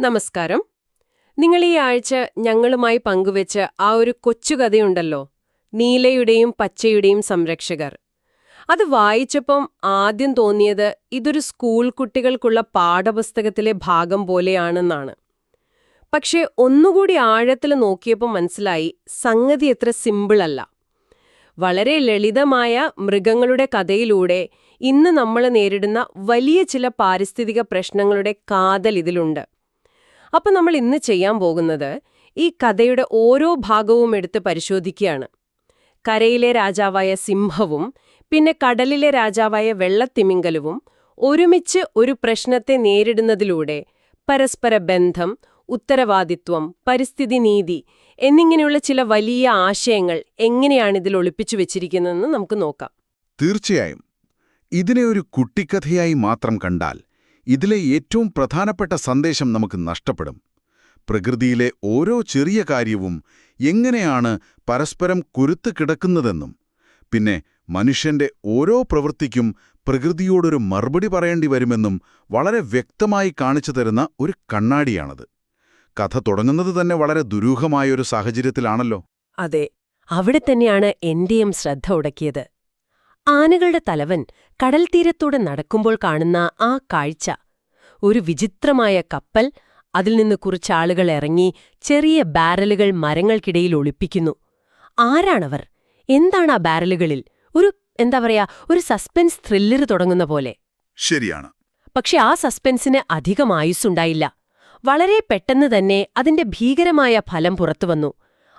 നമസ്കാരം. നിങ്ങൾ ഈ ആഴ്ച ഞങ്ങളുമായി പങ്കുവെച്ച ആ ഒരു കൊച്ചുകഥയുണ്ടല്ലോ നീലയുടെയും പച്ചയുടെയും സംരക്ഷകർ. അത് വായിച്ചപ്പം ആദ്യം തോന്നിയത് ഇതൊരു സ്കൂൾ കുട്ടികൾക്കുള്ള പാഠപുസ്തകത്തിലെ ഭാഗം പോലെയാണെന്നാണ്. പക്ഷേ ഒന്നുകൂടി ആഴത്തിൽ നോക്കിയപ്പോൾ മനസ്സിലായി സംഗതി എത്ര സിമ്പിളല്ല. വളരെ ലളിതമായ മൃഗങ്ങളുടെ കഥയിലൂടെ ഇന്ന് നമ്മൾ നേരിടുന്ന വലിയ ചില പാരിസ്ഥിതിക പ്രശ്നങ്ങളുടെ കാതൽ ഇതിലുണ്ട്. അപ്പം നമ്മൾ ഇന്ന് ചെയ്യാൻ പോകുന്നത് ഈ കഥയുടെ ഓരോ ഭാഗവും എടുത്ത് പരിശോധിക്കുകയാണ്. കരയിലെ രാജാവായ സിംഹവും പിന്നെ കടലിലെ രാജാവായ വെള്ളത്തിമിങ്കലവും ഒരുമിച്ച് ഒരു പ്രശ്നത്തെ നേരിടുന്നതിലൂടെ പരസ്പര ബന്ധം ഉത്തരവാദിത്വം പരിസ്ഥിതി നീതി എന്നിങ്ങനെയുള്ള ചില വലിയ ആശയങ്ങൾ എങ്ങനെയാണ് ഇതിൽ ഒളിപ്പിച്ചു വെച്ചിരിക്കുന്നതെന്ന് നമുക്ക് നോക്കാം. തീർച്ചയായും. ഇതിനെ ഒരു കുട്ടിക്കഥയായി മാത്രം കണ്ടാൽ ഇതിലെ ഏറ്റവും പ്രധാനപ്പെട്ട സന്ദേശം നമുക്ക് നഷ്ടപ്പെടും. പ്രകൃതിയിലെ ഓരോ ചെറിയ കാര്യവും എങ്ങനെയാണ് പരസ്പരം കുരുത്തു കിടക്കുന്നതെന്നും പിന്നെ മനുഷ്യന്റെ ഓരോ പ്രവൃത്തിക്കും പ്രകൃതിയോടൊരു മറുപടി പറയേണ്ടി വരുമെന്നും വളരെ വ്യക്തമായി കാണിച്ചു തരുന്ന ഒരു കണ്ണാടിയാണത്. കഥ തുടങ്ങുന്നത് തന്നെ വളരെ ദുരൂഹമായൊരു സാഹചര്യത്തിലാണല്ലോ. അതെ അവിടെ തന്നെയാണ് എന്റെയും ശ്രദ്ധ ഉടക്കിയത്. ആനകളുടെ തലവൻ കടൽ തീരത്തൂടെ നടക്കുമ്പോൾ കാണുന്ന ആ കാഴ്ച. ഒരു വിചിത്രമായ കപ്പൽ അതിൽ നിന്ന് കുറച്ചാളുകൾ ഇറങ്ങി ചെറിയ ബാരലുകൾ മരങ്ങൾക്കിടയിൽ ഒളിപ്പിക്കുന്നു. ആരാണവർ? എന്താണ് ആ ബാരലുകളിൽ? ഒരു എന്താ പറയാ ഒരു സസ്പെൻസ് ത്രില്ലർ തുടങ്ങുന്ന പോലെ. ശരിയാണ്. പക്ഷെ ആ സസ്പെൻസിന് അധികം ആയുസ്സുണ്ടായില്ല. വളരെ പെട്ടെന്ന് തന്നെ അതിന്റെ ഭീകരമായ ഫലം പുറത്തുവന്നു.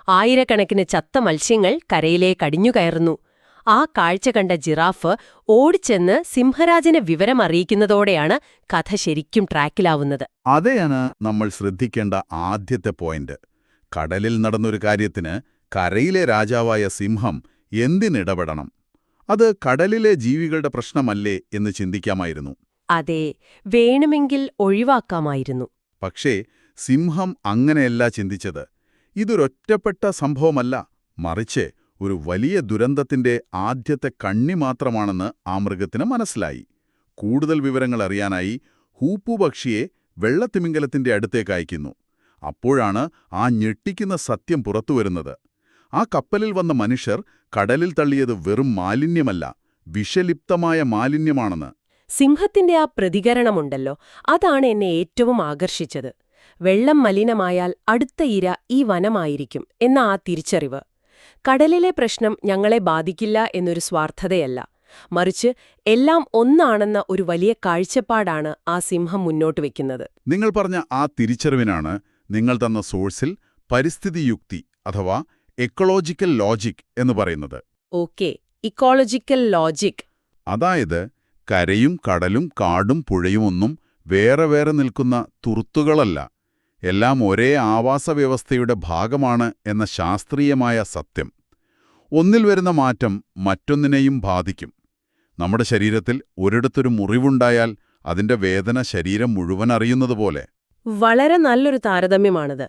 ആയിരക്കണക്കിന് ചത്ത മത്സ്യങ്ങൾ കരയിലേക്ക് അടിഞ്ഞു കയറുന്നു ആ കാഴ്ച കണ്ട ജിറാഫ് ഓടിച്ചെന്ന് സിംഹരാജനെ വിവരമറിയിക്കുന്നതോടെയാണ് കഥ ശരിക്കും ട്രാക്കിലാവുന്നത്. അതെയാണ് നമ്മൾ ശ്രദ്ധിക്കേണ്ട ആദ്യത്തെ പോയിന്റ്. കടലിൽ നടന്നൊരു കാര്യത്തിന് കരയിലെ രാജാവായ സിംഹം എന്തിനിടപെടണം? അത് കടലിലെ ജീവികളുടെ പ്രശ്നമല്ലേ എന്ന് ചിന്തിക്കാമായിരുന്നു. അതെ വേണമെങ്കിൽ ഒഴിവാക്കാമായിരുന്നു. പക്ഷേ സിംഹം അങ്ങനെയല്ല ചിന്തിച്ചത്. ഇതൊരൊറ്റപ്പെട്ട സംഭവമല്ല മറിച്ച് ഒരു വലിയ ദുരന്തത്തിന്റെ ആദ്യത്തെ കണ്ണി മാത്രമാണെന്ന് ആ മൃഗത്തിന് മനസ്സിലായി. കൂടുതൽ വിവരങ്ങൾ അറിയാനായി ഹൂപ്പുപക്ഷിയെ വെള്ളത്തിമിംഗലത്തിന്റെ അടുത്തേക്ക് അയക്കുന്നു. അപ്പോഴാണ് ആ ഞെട്ടിക്കുന്ന സത്യം പുറത്തുവരുന്നത് ആ കപ്പലിൽ വന്ന മനുഷ്യർ കടലിൽ തള്ളിയത് വെറും മാലിന്യമല്ല വിഷലിപ്തമായ മാലിന്യമാണെന്ന്. സിംഹത്തിന്റെ ആ പ്രതികരണമുണ്ടല്ലോ അതാണ് എന്നെ ഏറ്റവും ആകർഷിച്ചത്. വെള്ളം മലിനമായാൽ അടുത്ത ഇര ഈ വനമായിരിക്കും എന്ന ആ തിരിച്ചറിവ്. കടലിലെ പ്രശ്നം ഞങ്ങളെ ബാധിക്കില്ല എന്നൊരു സ്വാർത്ഥതയല്ല. മറിച്ച് എല്ലാം ഒന്നാണെന്ന ഒരു വലിയ കാഴ്ചപ്പാടാണ് ആ സിംഹം മുന്നോട്ട് വെക്കുന്നത്. നിങ്ങൾ പറഞ്ഞ ആ തിരിച്ചറിവിനാണ് നിങ്ങൾ തന്ന സോഴ്സിൽ പരിസ്ഥിതി യുക്തി അഥവാ എക്കോളോജിക്കൽ ലോജിക് എന്ന് പറയുന്നത്. Okay ecological logic. അതായത് കരയും കടലും കാടും പുഴയുമൊന്നും വേറെ വേറെ നിൽക്കുന്ന തുറുത്തുകളല്ല. എല്ലാം ഒരേ ആവാസവ്യവസ്ഥയുടെ ഭാഗമാണ് എന്ന ശാസ്ത്രീയമായ സത്യം. ഒന്നിൽ വരുന്ന മാറ്റം മറ്റൊന്നിനെയും ബാധിക്കും. നമ്മുടെ ശരീരത്തിൽ ഒരിടത്തൊരു മുറിവുണ്ടായാൽ അതിന്റെ വേദന ശരീരം മുഴുവൻ അറിയുന്നതുപോലെ. വളരെ നല്ലൊരു താരതമ്യമാണിത്.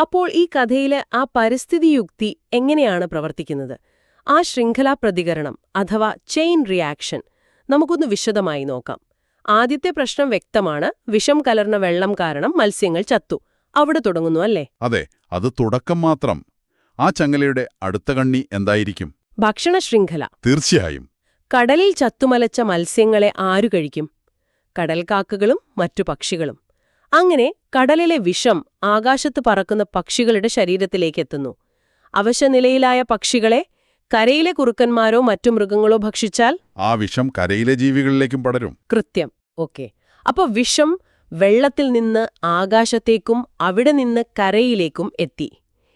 അപ്പോൾ ഈ കഥയിലെ ആ പരിസ്ഥിതി യുക്തി എങ്ങനെയാണ് പ്രവർത്തിക്കുന്നത്? ആ ശൃംഖലാ പ്രതികരണം അഥവാ ചെയിൻ റിയാക്ഷൻ നമുക്കൊന്ന് വിശദമായി നോക്കാം. ആദ്യത്തെ പ്രശ്നം വ്യക്തമാണ്. വിഷം കലർന്ന വെള്ളം കാരണം മത്സ്യങ്ങൾ ചത്തു. അവിടെ തുടങ്ങുന്നു അല്ലേ? അതെ അത് തുടക്കം മാത്രം. ആ ചങ്ങലയുടെ അടുത്ത കണ്ണി എന്തായിരിക്കും? ഭക്ഷണ ശൃംഖല തീർച്ചയായും. കടലിൽ ചത്തുമലച്ച മത്സ്യങ്ങളെ ആരു കഴിക്കും? കടൽക്കാക്കകളും മറ്റു പക്ഷികളും. അങ്ങനെ കടലിലെ വിഷം ആകാശത്ത് പറക്കുന്ന പക്ഷികളുടെ ശരീരത്തിലേക്കെത്തുന്നു അവശനിലയിലായ പക്ഷികളെ കരയിലെ കുറുക്കന്മാരോ മറ്റു മൃഗങ്ങളോ ഭക്ഷിച്ചാൽ? ആ വിഷം കരയിലെ ജീവികളിലേക്കും പടരും. കൃത്യം. ഓക്കെ. അപ്പൊ വിഷം വെള്ളത്തിൽ നിന്ന് ആകാശത്തേക്കും അവിടെ നിന്ന് കരയിലേക്കും എത്തി.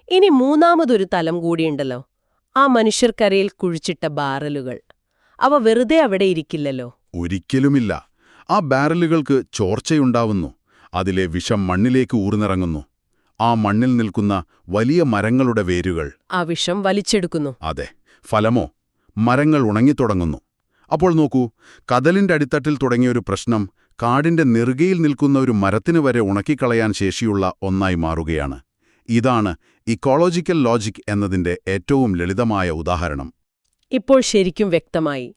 ഇനി മൂന്നാമതൊരു തലം കൂടിയുണ്ടല്ലോ. ആ മനുഷ്യർക്കരയിൽ കുഴിച്ചിട്ട ബാറലുകൾ അവ വെറുതെ അവിടെ ഇരിക്കില്ലല്ലോ. ഒരിക്കലുമില്ല. ആ ബാരലുകൾക്ക് ചോർച്ചയുണ്ടാവുന്നു. അതിലെ വിഷം മണ്ണിലേക്ക് ഊർന്നിറങ്ങുന്നു. ആ മണ്ണിൽ നിൽക്കുന്ന വലിയ മരങ്ങളുടെ വേരുകൾ. ആ വിഷം വലിച്ചെടുക്കുന്നു. അതെ ഫലമോ? മരങ്ങൾ ഉണങ്ങിത്തുടങ്ങുന്നു. അപ്പോൾ നോക്കൂ കടലിന്റെ അടിത്തട്ടിൽ തുടങ്ങിയൊരു പ്രശ്നം കാടിന്റെ നെറുകയിൽ നിൽക്കുന്ന ഒരു മരത്തിനു വരെ ഉണക്കിക്കളയാൻ ശേഷിയുള്ള ഒന്നായി മാറുകയാണ്. ഇതാണ് ഇക്കോളജിക്കൽ ലോജിക് എന്നതിന്റെ ഏറ്റവും ലളിതമായ ഉദാഹരണം. ഇപ്പോൾ ശരിക്കും വ്യക്തമായി.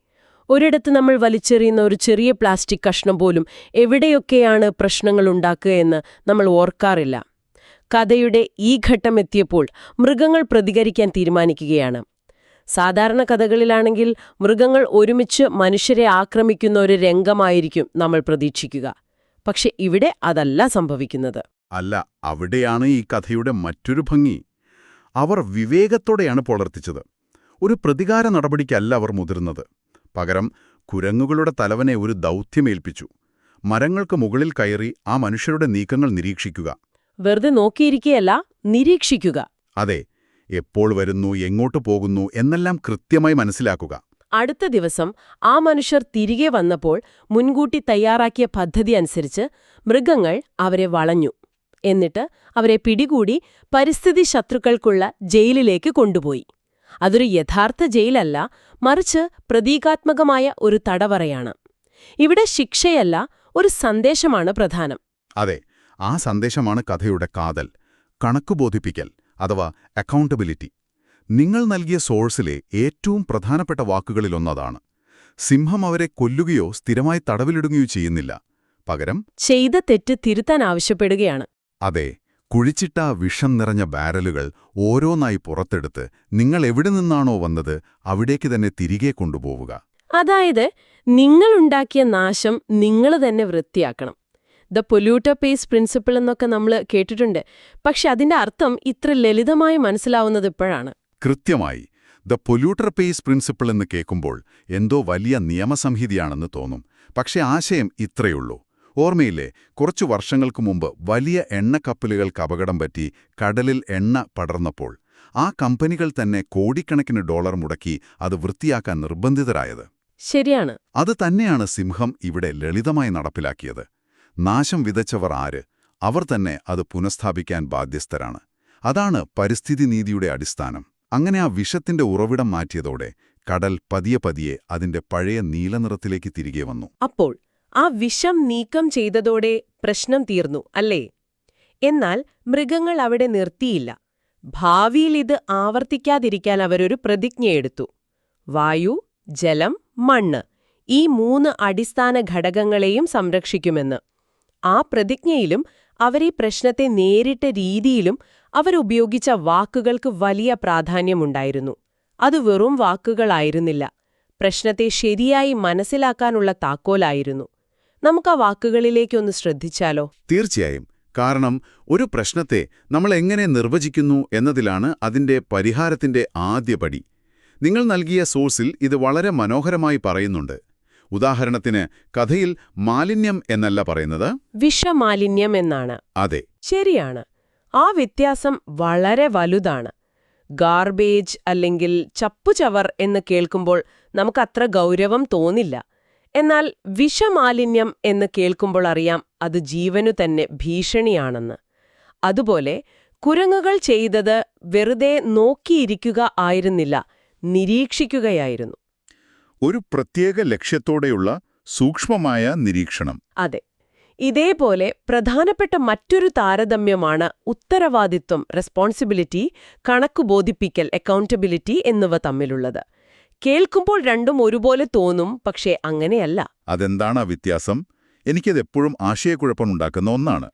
ഒരിടത്ത് നമ്മൾ വലിച്ചെറിയുന്ന ഒരു ചെറിയ പ്ലാസ്റ്റിക് കഷ്ണം പോലും എവിടെയൊക്കെയാണ് പ്രശ്നങ്ങൾ ഉണ്ടാക്കുകയെന്ന് നമ്മൾ ഓർക്കാറില്ല. കഥയുടെ ഈ ഘട്ടം എത്തിയപ്പോൾ മൃഗങ്ങൾ പ്രതികരിക്കാൻ തീരുമാനിക്കുകയാണ്. സാധാരണ കഥകളിലാണെങ്കിൽ മൃഗങ്ങൾ ഒരുമിച്ച് മനുഷ്യരെ ആക്രമിക്കുന്ന ഒരു രംഗമായിരിക്കും നമ്മൾ പ്രതീക്ഷിക്കുക. പക്ഷെ ഇവിടെ അതല്ല സംഭവിക്കുന്നത്. അല്ല അവിടെയാണ് ഈ കഥയുടെ മറ്റൊരു ഭംഗി. അവർ വിവേകത്തോടെയാണ് പുലർത്തിച്ചത്. ഒരു പ്രതികാര നടപടിക്കല്ല അവർ മുതിർന്നത്. പകരം കുരങ്ങുകളുടെ തലവനെ ഒരു ദൗത്യമേൽപ്പിച്ചു. മരങ്ങൾക്ക് മുകളിൽ കയറി ആ മനുഷ്യരുടെ നീക്കങ്ങൾ നിരീക്ഷിക്കുക. വെറുതെ നോക്കിയിരിക്കുകയല്ല നിരീക്ഷിക്കുക. അതെ എപ്പോൾ വരുന്നു എങ്ങോട്ട് പോകുന്നു എന്നെല്ലാം കൃത്യമായി മനസ്സിലാക്കുക. അടുത്ത ദിവസം ആ മനുഷ്യർ തിരികെ വന്നപ്പോൾ മുൻകൂട്ടി തയ്യാറാക്കിയ പദ്ധതി അനുസരിച്ച് മൃഗങ്ങൾ അവരെ വളഞ്ഞു. എന്നിട്ട് അവരെ പിടികൂടി പരിസ്ഥിതി ശത്രുക്കൾക്കുള്ള ജയിലിലേക്ക് കൊണ്ടുപോയി. അതൊരു യഥാർത്ഥ ജയിലല്ല മറിച്ച് പ്രതീകാത്മകമായ ഒരു തടവറയാണ്. ഇവിടെ ശിക്ഷയല്ല ഒരു സന്ദേശമാണ് പ്രധാനം. അതെ ആ സന്ദേശമാണ് കഥയുടെ കാതൽ കണക്ക് ബോധിപ്പിക്കൽ അഥവാ അക്കൗണ്ടബിലിറ്റി നിങ്ങൾ നൽകിയ സോഴ്സിലെ ഏറ്റവും പ്രധാനപ്പെട്ട വാക്കുകളിലൊന്നതാണ്. സിംഹം അവരെ കൊല്ലുകയോ സ്ഥിരമായി തടവിലിടുകയോ ചെയ്യുന്നില്ല. പകരം ചെയ്ത തെറ്റ് തിരുത്താൻ ആവശ്യപ്പെടുകയാണ്. അതെ കുഴിച്ചിട്ട വിഷം നിറഞ്ഞ ബാരലുകൾ ഓരോന്നായി പുറത്തെടുത്ത് നിങ്ങൾ എവിടെ നിന്നാണോ വന്നത് അവിടേക്ക് തന്നെ തിരികെ കൊണ്ടുപോവുക. അതായത് നിങ്ങളുണ്ടാക്കിയ നാശം നിങ്ങൾ തന്നെ വൃത്തിയാക്കണം. ദ പൊല്യൂട്ടർ പേസ് പ്രിൻസിപ്പിൾ എന്നൊക്കെ നമ്മൾ കേട്ടിട്ടുണ്ട്. പക്ഷെ അതിന്റെ അർത്ഥം ഇത്ര ലളിതമായി മനസ്സിലാവുന്നത് ഇപ്പോഴാണ്. കൃത്യമായി ദ പൊല്യൂട്ടർ പേസ് പ്രിൻസിപ്പിൾ എന്ന് കേൾക്കുമ്പോൾ എന്തോ വലിയ നിയമസംഹിതിയാണെന്ന് തോന്നും. പക്ഷെ ആശയം ഇത്രയുള്ളൂ ഓർമ്മയില്ലേ കുറച്ചു വർഷങ്ങൾക്ക് മുമ്പ് വലിയ എണ്ണക്കപ്പലുകൾക്ക് അപകടം പറ്റി കടലിൽ എണ്ണ പടർന്നപ്പോൾ. ആ കമ്പനികൾ തന്നെ കോടിക്കണക്കിന് ഡോളർ മുടക്കി അത് വൃത്തിയാക്കാൻ നിർബന്ധിതരായത്. ശരിയാണ്. അത് തന്നെയാണ് സിംഹം ഇവിടെ ലളിതമായി നടപ്പിലാക്കിയത്. നാശം വിതച്ചവർ ആര്? അവർ തന്നെ അത് പുനഃസ്ഥാപിക്കാൻ ബാധ്യസ്ഥരാണ്. അതാണ് പരിസ്ഥിതി നീതിയുടെ അടിസ്ഥാനം. അങ്ങനെ ആ വിഷത്തിന്റെ ഉറവിടം മാറ്റിയതോടെ കടൽ പതിയെ പതിയെ അതിന്റെ പഴയ നീലനിറത്തിലേക്ക് തിരികെ വന്നു. അപ്പോൾ ആ വിഷം നീക്കം ചെയ്തതോടെ പ്രശ്നം തീർന്നു അല്ലേ? എന്നാൽ മൃഗങ്ങൾ അവിടെ നിർത്തിയില്ല. ഭാവിയിൽ ഇത് ആവർത്തിക്കാതിരിക്കാൻ അവരൊരു പ്രതിജ്ഞയെടുത്തു വായു ജലം മണ്ണ് ഈ മൂന്ന് അടിസ്ഥാന ഘടകങ്ങളെയും സംരക്ഷിക്കുമെന്ന്. ആ പ്രതിജ്ഞയിലും അവരീ പ്രശ്നത്തെ നേരിട്ട രീതിയിലും അവരുപയോഗിച്ച വാക്കുകൾക്ക് വലിയ പ്രാധാന്യമുണ്ടായിരുന്നു. അത് വെറും വാക്കുകളായിരുന്നില്ല. പ്രശ്നത്തെ ശരിയായി മനസ്സിലാക്കാനുള്ള താക്കോലായിരുന്നു. നമുക്ക് ആ വാക്കുകളിലേക്കൊന്ന് ശ്രദ്ധിച്ചാലോ? തീർച്ചയായും. കാരണം ഒരു പ്രശ്നത്തെ നമ്മൾ എങ്ങനെ നിർവചിക്കുന്നു എന്നതിലാണ് അതിന്റെ പരിഹാരത്തിന്റെ ആദ്യപടി നിങ്ങൾ നൽകിയ സോഴ്സിൽ ഇത് വളരെ മനോഹരമായി പറയുന്നുണ്ട്. ഉദാഹരണത്തിന് കഥയിൽ മാലിന്യം എന്നല്ല പറയുന്നത്? വിഷമാലിന്യം എന്നാണ്. അതെ. ശരിയാണ്. ആ വ്യത്യാസം വളരെ വലുതാണ്. ഗാർബേജ് അല്ലെങ്കിൽ ചപ്പുചവർ എന്ന് കേൾക്കുമ്പോൾ നമുക്കത്ര ഗൗരവം തോന്നില്ല. എന്നാൽ വിഷമാലിന്യം എന്ന് കേൾക്കുമ്പോൾ അറിയാം അത് ജീവനു തന്നെ ഭീഷണിയാണെന്ന്. അതുപോലെ കുരങ്ങുകൾ ചെയ്തത് വെറുതെ നോക്കിയിരിക്കുക ആയിരുന്നില്ല നിരീക്ഷിക്കുകയായിരുന്നു. ഒരു പ്രത്യേക ലക്ഷ്യത്തോടെയുള്ള സൂക്ഷ്മമായ നിരീക്ഷണം. അതെ ഇതേപോലെ പ്രധാനപ്പെട്ട മറ്റൊരു താരതമ്യമാണ് ഉത്തരവാദിത്വം റെസ്പോൺസിബിലിറ്റി കണക്കു ബോധിപ്പിക്കൽ അക്കൗണ്ടബിലിറ്റി എന്നിവ തമ്മിലുള്ളത്. കേൾക്കുമ്പോൾ രണ്ടും ഒരുപോലെ തോന്നും പക്ഷേ അങ്ങനെയല്ല. അതെന്താണ് ആ വ്യത്യാസം? എനിക്കത് എപ്പോഴും ആശയക്കുഴപ്പമുണ്ടാക്കുന്ന ഒന്നാണ്.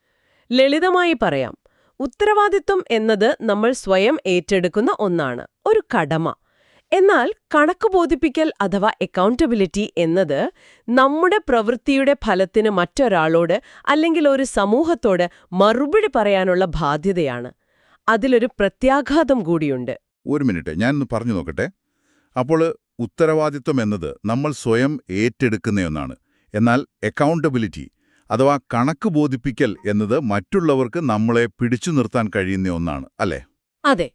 ലളിതമായി പറയാം. ഉത്തരവാദിത്വം എന്നത് നമ്മൾ സ്വയം ഏറ്റെടുക്കുന്ന ഒന്നാണ് ഒരു കടമ. എന്നാൽ കണക്ക് ബോധിപ്പിക്കൽ അഥവാ അക്കൗണ്ടബിലിറ്റി എന്നത് നമ്മുടെ പ്രവൃത്തിയുടെ ഫലത്തിന് മറ്റൊരാളോട് അല്ലെങ്കിൽ ഒരു സമൂഹത്തോട് മറുപടി പറയാനുള്ള ബാധ്യതയാണ്. അതിലൊരു പ്രത്യാഘാതം കൂടിയുണ്ട്. ഒരു മിനിറ്റ് ഞാനൊന്ന് പറഞ്ഞു നോക്കട്ടെ. അപ്പോൾ ഉത്തരവാദിത്വം എന്നത് നമ്മൾ സ്വയം ഏറ്റെടുക്കുന്ന ഒന്നാണ്. എന്നാൽ അക്കൗണ്ടബിലിറ്റി അഥവാ കണക്ക് ബോധിപ്പിക്കൽ എന്നത് മറ്റുള്ളവർക്ക് നമ്മളെ പിടിച്ചു നിർത്താൻ കഴിയുന്ന ഒന്നാണ് അല്ലേ? അതെ.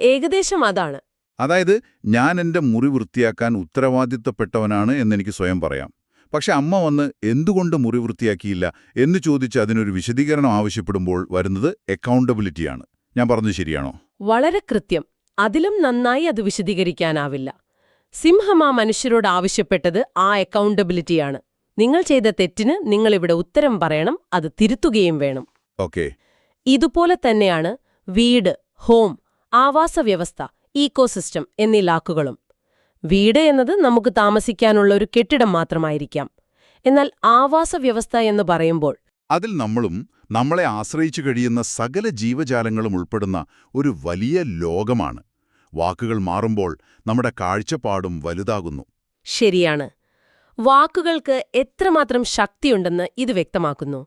ഏകദേശം അതാണ്. അതായത് ഞാൻ എന്റെ മുറി വൃത്തിയാക്കാൻ ഉത്തരവാദിത്തപ്പെട്ടവനാണ് എന്നെനിക്ക് സ്വയം പറയാം. പക്ഷെ അമ്മ വന്ന് എന്തുകൊണ്ട് മുറി വൃത്തിയാക്കിയില്ല എന്ന് ചോദിച്ച് അതിനൊരു വിശദീകരണം ആവശ്യപ്പെടുമ്പോൾ വരുന്നത് അക്കൗണ്ടബിലിറ്റിയാണ് ഞാൻ പറഞ്ഞത് ശരിയാണോ? വളരെ കൃത്യം. അതിലും നന്നായി അത് വിശദീകരിക്കാനാവില്ല. സിംഹം ആ മനുഷ്യരോട് ആവശ്യപ്പെട്ടത് ആ അക്കൗണ്ടബിലിറ്റിയാണ് നിങ്ങൾ ചെയ്ത തെറ്റിന് നിങ്ങളിവിടെ ഉത്തരം പറയണം അത് തിരുത്തുകയും വേണം. ഓക്കെ. ഇതുപോലെ തന്നെയാണ് വീട് ഹോം ആവാസ വ്യവസ്ഥ ഈക്കോസിസ്റ്റം എന്നീ ലാക്കുകളും. വീട് എന്നത് നമുക്ക് താമസിക്കാനുള്ള ഒരു കെട്ടിടം മാത്രമായിരിക്കാം. എന്നാൽ ആവാസ വ്യവസ്ഥ എന്ന് പറയുമ്പോൾ അതിൽ നമ്മളും നമ്മളെ ആശ്രയിച്ചു കഴിയുന്ന സകല ജീവജാലങ്ങളും ഉൾപ്പെടുന്ന ഒരു വലിയ ലോകമാണ്. വാക്കുകൾ മാറുമ്പോൾ നമ്മുടെ കാഴ്ചപ്പാടും വലുതാകുന്നു. ശരിയാണ്. വാക്കുകൾക്ക് എത്രമാത്രം ശക്തിയുണ്ടെന്ന് ഇത് വ്യക്തമാക്കുന്നു.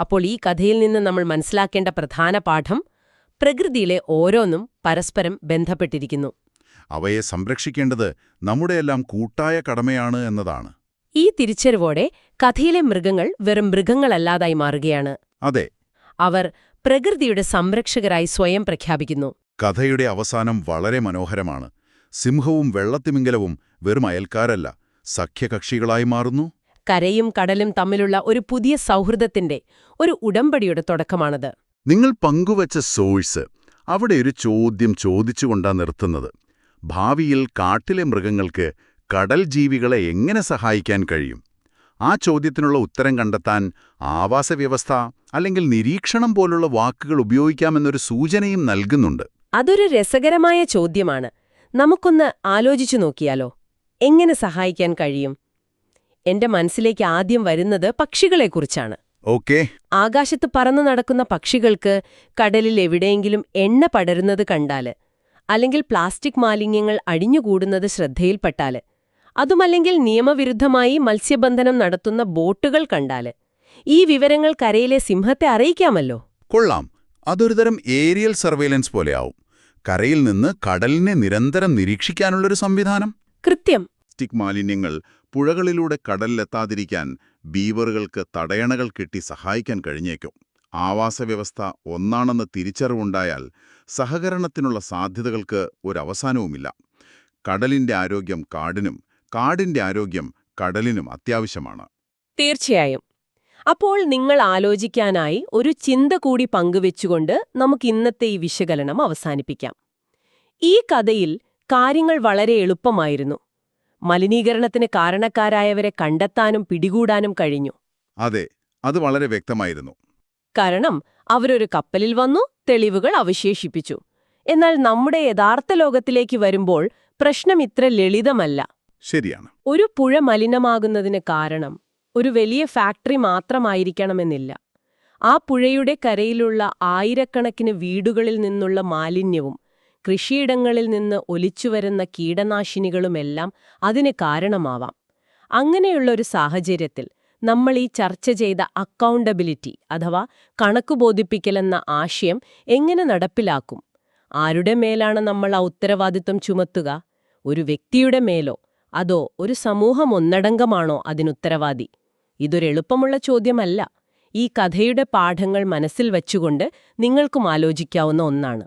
അപ്പോൾ ഈ കഥയിൽ നിന്ന് നമ്മൾ മനസ്സിലാക്കേണ്ട പ്രധാന പാഠം പ്രകൃതിയിലെ ഓരോന്നും പരസ്പരം ബന്ധപ്പെട്ടിരിക്കുന്നു. അവയെ സംരക്ഷിക്കേണ്ടത് നമ്മുടെയെല്ലാം കൂട്ടായ കടമയാണ് എന്നതാണ്. ഈ തിരിച്ചറിവോടെ കഥയിലെ മൃഗങ്ങൾ വെറും മൃഗങ്ങളല്ലാതായി മാറുകയാണ്. അതെ. അവർ പ്രകൃതിയുടെ സംരക്ഷകരായി സ്വയം പ്രഖ്യാപിക്കുന്നു. കഥയുടെ അവസാനം വളരെ മനോഹരമാണ്. സിംഹവും വെള്ളത്തിമിംഗലവും വെറും അയൽക്കാരല്ല സഖ്യകക്ഷികളായി മാറുന്നു. കരയും കടലും തമ്മിലുള്ള ഒരു പുതിയ സൗഹൃദത്തിന്റെ ഒരു ഉടമ്പടിയുടെ തുടക്കമാണത്. നിങ്ങൾ പങ്കുവച്ച സോഴ്സ് അവിടെ ഒരു ചോദ്യം ചോദിച്ചുകൊണ്ടാ നിർത്തുന്നത്. ഭാവിയിൽ കാട്ടിലെ മൃഗങ്ങൾക്ക് കടൽ ജീവികളെ എങ്ങനെ സഹായിക്കാൻ കഴിയും? ആ ചോദ്യത്തിനുള്ള ഉത്തരം കണ്ടെത്താൻ ആവാസവ്യവസ്ഥ അല്ലെങ്കിൽ നിരീക്ഷണം പോലുള്ള വാക്കുകൾ ഉപയോഗിക്കാമെന്നൊരു സൂചനയും നൽകുന്നുണ്ട്. അതൊരു രസകരമായ ചോദ്യമാണ്. നമുക്കൊന്ന് ആലോചിച്ചു നോക്കിയാലോ? എങ്ങനെ സഹായിക്കാൻ കഴിയും? എന്റെ മനസ്സിലേക്ക് ആദ്യം വരുന്നത് പക്ഷികളെക്കുറിച്ചാണ്. ഓക്കെ. ആകാശത്ത് പറന്നു നടക്കുന്ന പക്ഷികൾക്ക് കടലിൽ എവിടെയെങ്കിലും എണ്ണ പടരുന്നത് കണ്ടാൽ അല്ലെങ്കിൽ പ്ലാസ്റ്റിക് മാലിന്യങ്ങൾ അടിഞ്ഞുകൂടുന്നത് ശ്രദ്ധയിൽപ്പെട്ടാൽ അതുമല്ലെങ്കിൽ നിയമവിരുദ്ധമായി മത്സ്യബന്ധനം നടത്തുന്ന ബോട്ടുകൾ കണ്ടാൽ. ഈ വിവരങ്ങൾ കരയിലെ സിംഹത്തെ അറിയിക്കാമല്ലോ. കൊള്ളാം. അതൊരുതരം ഏരിയൽ സർവേലൻസ് പോലെയാവും. കരയിൽ നിന്ന് കടലിനെ നിരന്തരം നിരീക്ഷിക്കാനുള്ളൊരു സംവിധാനം. കൃത്യം. പ്ലാസ്റ്റിക് മാലിന്യങ്ങൾ പുഴകളിലൂടെ കടലിലെത്താതിരിക്കാൻ ബീവറുകൾക്ക് തടയണകൾ കെട്ടി സഹായിക്കാൻ കഴിഞ്ഞേക്കും. ആവാസവ്യവസ്ഥ ഒന്നാണെന്ന് തിരിച്ചറിവുണ്ടായാൽ സഹകരണത്തിനുള്ള സാധ്യതകൾക്ക് ഒരവസാനവുമില്ല. കടലിന്റെ ആരോഗ്യം കാടിനും കാടിന്റെ ആരോഗ്യം കടലിനും അത്യാവശ്യമാണ്. തീർച്ചയായും. അപ്പോൾ നിങ്ങൾ ആലോചിക്കാനായി ഒരു ചിന്ത കൂടി പങ്കുവെച്ചുകൊണ്ട് നമുക്ക് ഇന്നത്തെ ഈ വിശകലനം അവസാനിപ്പിക്കാം. ഈ കഥയിൽ കാര്യങ്ങൾ വളരെ എളുപ്പമായിരുന്നു. മലിനീകരണത്തിന് കാരണക്കാരായവരെ കണ്ടെത്താനും പിടികൂടാനും കഴിഞ്ഞു. അതെ അത് വളരെ വ്യക്തമായിരുന്നു. കാരണം അവരൊരു കപ്പലിൽ വന്നു തെളിവുകൾ അവശേഷിപ്പിച്ചു. എന്നാൽ നമ്മുടെ യഥാർത്ഥ ലോകത്തിലേക്ക് വരുമ്പോൾ പ്രശ്നം ഇത്ര ലളിതമല്ല. ശരിയാണ്. ഒരു പുഴ മലിനമാകുന്നതിന് കാരണം ഒരു വലിയ ഫാക്ടറി മാത്രമായിരിക്കണമെന്നില്ല. ആ പുഴയുടെ കരയിലുള്ള ആയിരക്കണക്കിന് വീടുകളിൽ നിന്നുള്ള മാലിന്യവും കൃഷിയിടങ്ങളിൽ നിന്ന് ഒലിച്ചുവരുന്ന കീടനാശിനികളുമെല്ലാം അതിന് കാരണമാവാം. അങ്ങനെയുള്ള ഒരു സാഹചര്യത്തിൽ നമ്മൾ ഈ ചർച്ച ചെയ്ത അക്കൗണ്ടബിലിറ്റി അഥവാ കണക്കുബോധിപ്പിക്കലെന്ന ആശയം എങ്ങനെ നടപ്പിലാക്കും? ആരുടെ മേലാണ് നമ്മൾ ആ ഉത്തരവാദിത്വം ചുമത്തുക? ഒരു വ്യക്തിയുടെ മേലോ അതോ ഒരു സമൂഹം ഒന്നടങ്കമാണോ അതിനുത്തരവാദി? ഇതൊരെളുപ്പമുള്ള ചോദ്യമല്ല. ഈ കഥയുടെ പാഠങ്ങൾ മനസ്സിൽ വച്ചുകൊണ്ട് നിങ്ങൾക്കും ആലോചിക്കാവുന്ന ഒന്നാണ്.